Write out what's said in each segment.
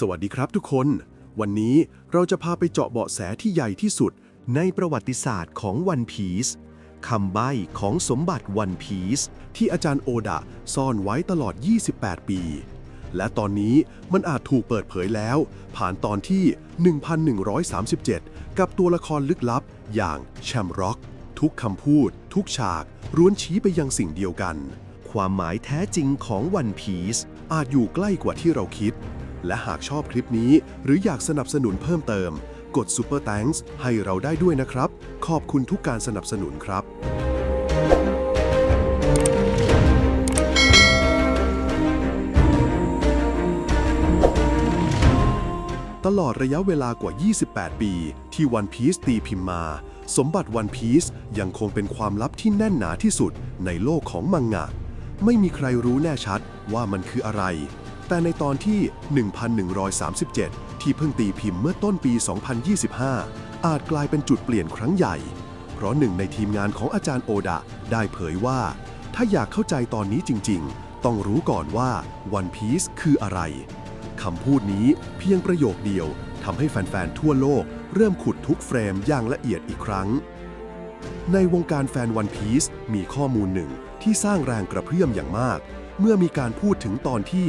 สวัสดีครับทุกคน วันนี้เราจะพาไปเจาะเบาะแสที่ใหญ่ที่สุดในประวัติศาสตร์ของวันพีซคำใบ้ของสมบัติวันพีซที่อาจารย์โอดะซ่อนไว้ตลอด 28 ปี และตอนนี้มันอาจถูกเปิดเผยแล้ว ผ่านตอนที่ 1137 กับตัวละครลึกลับอย่างแชมร็อก ทุกคำพูด ทุกฉากร้วนชี้ไปยังสิ่งเดียวกัน ความหมายแท้จริงของวันพีซอาจอยู่ใกล้กว่าที่เราคิด และหากชอบคลิปนี้ หรืออยากสนับสนุนเพิ่มเติม กด Super Thanks ให้เราได้ด้วยนะครับ ขอบคุณทุกการสนับสนุนครับตลอดระยะเวลากว่า 28 ปี ที่วันพี e ตีพิมพ์มา สมบัติวันพี e ยังคงเป็นความลับที่แน่นหนาที่สุดในโลกของมังงะ ไม่มีใครรู้แน่ชัดว่ามันคืออะไร แต่ในตอนที่ 1137 ที่เพิ่งตีพิมพ์เมื่อต้นปี 2025 อาจกลายเป็นจุดเปลี่ยนครั้งใหญ่ เพราะหนึ่งในทีมงานของอาจารย์โอดะได้เผยว่า ถ้าอยากเข้าใจตอนนี้จริง ๆ ต้องรู้ก่อนว่าวันพี e คืออะไร คำพูดนี้เพียงประโยคเดียวทำให้แฟน ๆ ทั่วโลก เริ่มขุดทุกเฟรมอย่างละเอียดอีกครั้ง ในวงการแฟนวันพีซมีข้อมูลหนึ่งที่สร้างแรงกระเพื่อมอย่างมาก เมื่อมีการพูดถึงตอนที่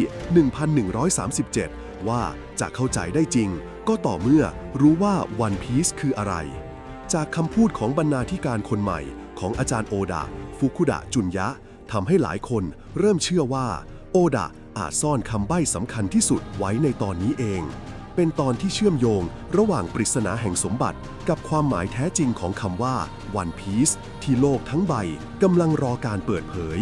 1137 ว่าจะเข้าใจได้จริง ก็ต่อเมื่อรู้ว่าวันพีซคืออะไร จากคำพูดของบรรณาธิการคนใหม่ของอาจารย์โอดะฟุคุดะจุนยะทำให้หลายคนเริ่มเชื่อว่า โอดะอาจซ่อนคำใบ้สำคัญที่สุดไว้ในตอนนี้เอง เป็นตอนที่เชื่อมโยงระหว่างปริศนาแห่งสมบัติ กับความหมายแท้จริงของคำว่า One Piece ที่โลกทั้งใบกำลังรอการเปิดเผย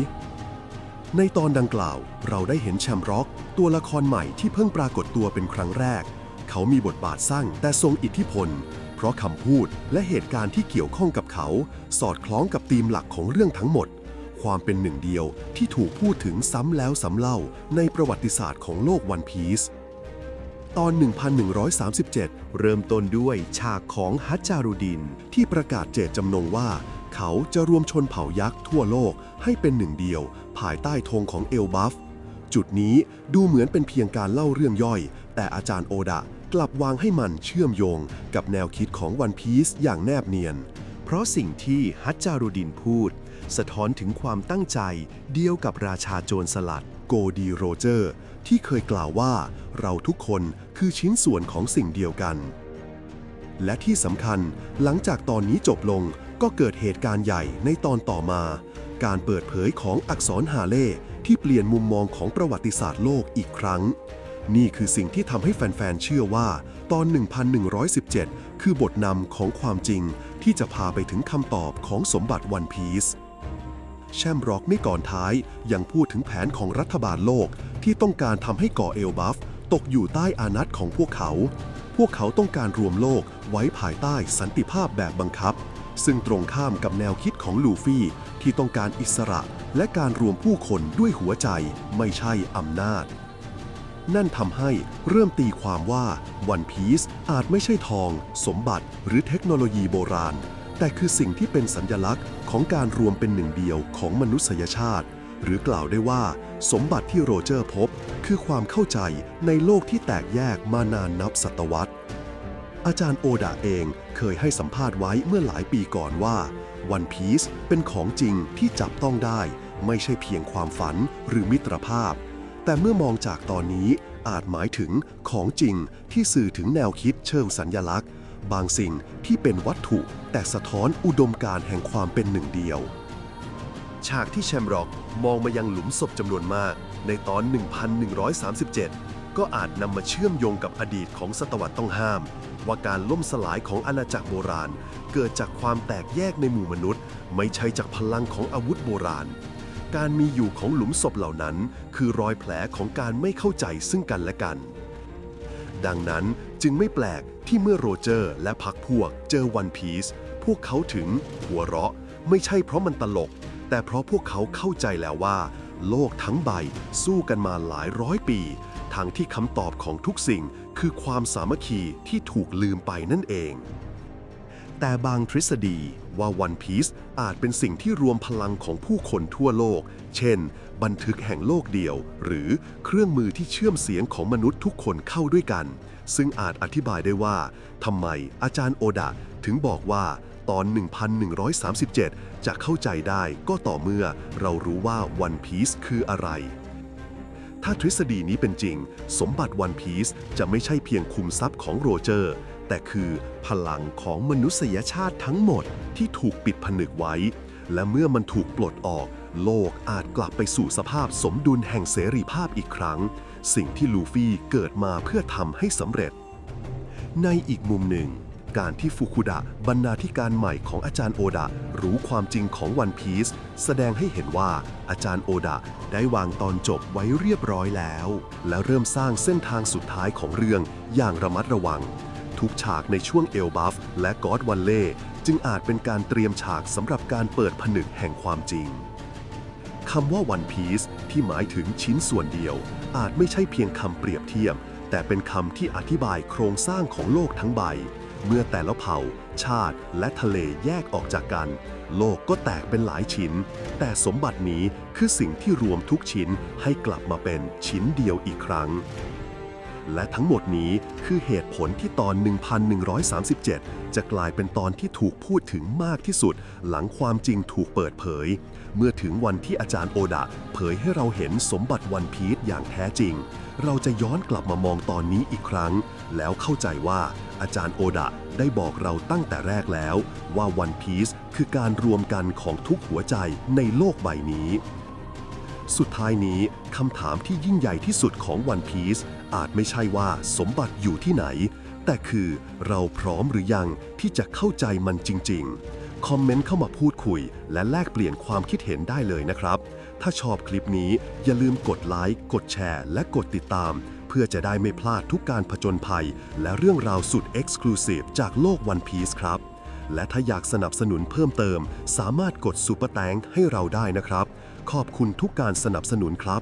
ในตอนดังกล่าวเราได้เห็นแชมร็อก ตัวละครใหม่ที่เพิ่งปรากฏตัวเป็นครั้งแรก เขามีบทบาทสั้นแต่ทรงอิทธิพล เพราะคำพูดและเหตุการณ์ที่เกี่ยวข้องกับเขา สอดคล้องกับธีมหลักของเรื่องทั้งหมด ความเป็นหนึ่งเดียวที่ถูกพูดถึงซ้ำแล้วซ้ำเล่าในประวัติศาสตร์ของโลกวันพีซตอน 1137 เริ่มต้นด้วยฉากของฮัจจารุดิน ที่ประกาศเจตจำนงว่า เขาจะรวมชนเผ่ายักษ์ทั่วโลกให้เป็นหนึ่งเดียว ภายใต้ธงของเอลบัฟ จุดนี้ดูเหมือนเป็นเพียงการเล่าเรื่องย่อย แต่อาจารย์โอดะกลับวางให้มันเชื่อมโยงกับแนวคิดของวันพีซอย่างแนบเนียน เพราะสิ่งที่ฮัจจารุดินพูด สะท้อนถึงความตั้งใจเดียวกับราชาโจรสลัดโกดีโรเจอร์ ที่เคยกล่าวว่าเราทุกคนคือชิ้นส่วนของสิ่งเดียวกันและที่สำคัญหลังจากตอนนี้จบลง ก็เกิดเหตุการณ์ใหญ่ในตอนต่อมา การเปิดเผยของอักษรฮาเล่ที่เปลี่ยนมุมมองของประวัติศาสตร์โลกอีกครั้ง นี่คือสิ่งที่ทำให้แฟนๆ เชื่อว่า ตอน 1117 คือบทนำของความจริงที่จะพาไปถึงคำตอบของสมบัติวันพีซแชมร็อกในก่อนท้ายยังพูดถึงแผนของรัฐบาลโลกที่ต้องการทำให้กาะเอลบัฟตกอยู่ใต้อานัตของพวกเขา พวกเขาต้องการรวมโลกไว้ภายใต้สันติภาพแบบบังคับ ซึ่งตรงข้ามกับแนวคิดของลูฟี่ที่ต้องการอิสระและการรวมผู้คนด้วยหัวใจไม่ใช่อำนาจ นั่นทำให้เริ่มตีความว่าวันพีซอาจไม่ใช่ทอง สมบัติ หรือเทคโนโลยีโบราณ แต่คือสิ่งที่เป็นสัญญลักษณ์ของการรวมเป็นหนึ่งเดียวของมนุษยชาติ หรือกล่าวได้ว่า สมบัติที่โรเจอร์พบ คือความเข้าใจในโลกที่แตกแยกมานานนับศตวรรษ อาจารย์โอดาเองเคยให้สัมภาษณ์ไว้เมื่อหลายปีก่อนว่าวันพีซเป็นของจริงที่จับต้องได้ ไม่ใช่เพียงความฝันหรือมิตรภาพ แต่เมื่อมองจากตอนนี้อาจหมายถึงของจริงที่สื่อถึงแนวคิดเชิงสัญญลักษณ์ บางสิ่งที่เป็นวัตถุ แต่สะท้อนอุดมการแห่งความเป็นหนึ่งเดียว ฉากที่แชมร็อกมองมายังหลุมศพจำนวนมาก ในตอน 1137 ก็อาจนำมาเชื่อมโยงกับอดีตของศตวรรษต้องห้าม ว่าการล่มสลายของอาณาจักรโบราณ เกิดจากความแตกแยกในหมู่มนุษย์ ไม่ใช่จากพลังของอาวุธโบราณ การมีอยู่ของหลุมศพเหล่านั้น คือรอยแผลของการไม่เข้าใจซึ่งกันและกัน ดังนั้นจึงไม่แปลกที่เมื่อโรเจอร์และพักพวกเจอวันพีซพวกเขาถึงหัวเราะ ไม่ใช่เพราะมันตลก แต่เพราะพวกเขาเข้าใจแล้วว่า โลกทั้งใบ สู้กันมาหลายร้อยปี ทางที่คำตอบของทุกสิ่งคือความสามัคคีที่ถูกลืมไปนั่นเอง แต่บางทฤษฎีว่า One Piece อาจเป็นสิ่งที่รวมพลังของผู้คนทั่วโลก เช่น บันทึกแห่งโลกเดียว หรือเครื่องมือที่เชื่อมเสียงของมนุษย์ทุกคนเข้าด้วยกัน ซึ่งอาจอธิบายได้ว่าทำไมอาจารย์โอดะถึงบอกว่า ตอน 1137 จะเข้าใจได้ก็ต่อเมื่อเรารู้ว่า One Piece คืออะไร ถ้าทฤษฎีนี้เป็นจริง สมบัติวันพีซจะไม่ใช่เพียงคุมทรัพย์ของโรเจอร์ แต่คือพลังของมนุษยชาติทั้งหมดที่ถูกปิดผนึกไว้ และเมื่อมันถูกปลดออก โลกอาจกลับไปสู่สภาพสมดุลแห่งเสรีภาพอีกครั้ง สิ่งที่ลูฟี่เกิดมาเพื่อทำให้สำเร็จ ในอีกมุมหนึ่ง การที่ฟุคุดะบรรณาธิการใหม่ของอาจารย์โอดะรู้ความจริงของวันพีซแสดงให้เห็นว่าอาจารย์โอดะได้วางตอนจบไว้เรียบร้อยแล้ว และเริ่มสร้างเส้นทางสุดท้ายของเรื่องอย่างระมัดระวัง ทุกฉากในช่วงเอลบัฟและกอดวันเล่จึงอาจเป็นการเตรียมฉากสำหรับการเปิดผนึกแห่งความจริงคำว่า One Piece ที่หมายถึงชิ้นส่วนเดียว อาจไม่ใช่เพียงคำเปรียบเทียบ แต่เป็นคำที่อธิบายโครงสร้างของโลกทั้งใบ เมื่อแต่ละเผ่า ชาติและทะเลแยกออกจากกัน โลกก็แตกเป็นหลายชิ้น แต่สมบัตินี้คือสิ่งที่รวมทุกชิ้นให้กลับมาเป็นชิ้นเดียวอีกครั้ง และทั้งหมดนี้คือเหตุผลที่ตอน 1137 จะกลายเป็นตอนที่ถูกพูดถึงมากที่สุด หลังความจริงถูกเปิดเผย เมื่อถึงวันที่อาจารย์โอดะ เผยให้เราเห็นสมบัติวันพีชอย่างแท้จริง เราจะย้อนกลับมามองตอนนี้อีกครั้ง แล้วเข้าใจว่าอาจารย์โอดะได้บอกเราตั้งแต่แรกแล้ว ว่าวันพีซคือการรวมกันของทุกหัวใจในโลกใบนี้ สุดท้ายนี้คำถามที่ยิ่งใหญ่ที่สุดของ One Piece อาจไม่ใช่ว่าสมบัติอยู่ที่ไหน แต่คือเราพร้อมหรือยังที่จะเข้าใจมันจริง ๆ คอมเมนต์เข้ามาพูดคุย และแลกเปลี่ยนความคิดเห็นได้เลยนะครับ ถ้าชอบคลิปนี้อย่าลืมกดไลค์กดแชร์ และกดติดตาม พื่อจะได้ไม่พลาดทุกการผจญภัย และเรื่องราวสุดเอ็กซ์คลูซีฟจากโลกวันพีซครับ และถ้าอยากสนับสนุนเพิ่มเติม สามารถกดซูเปอร์แตงให้เราได้นะครับ ขอบคุณทุกการสนับสนุนครับ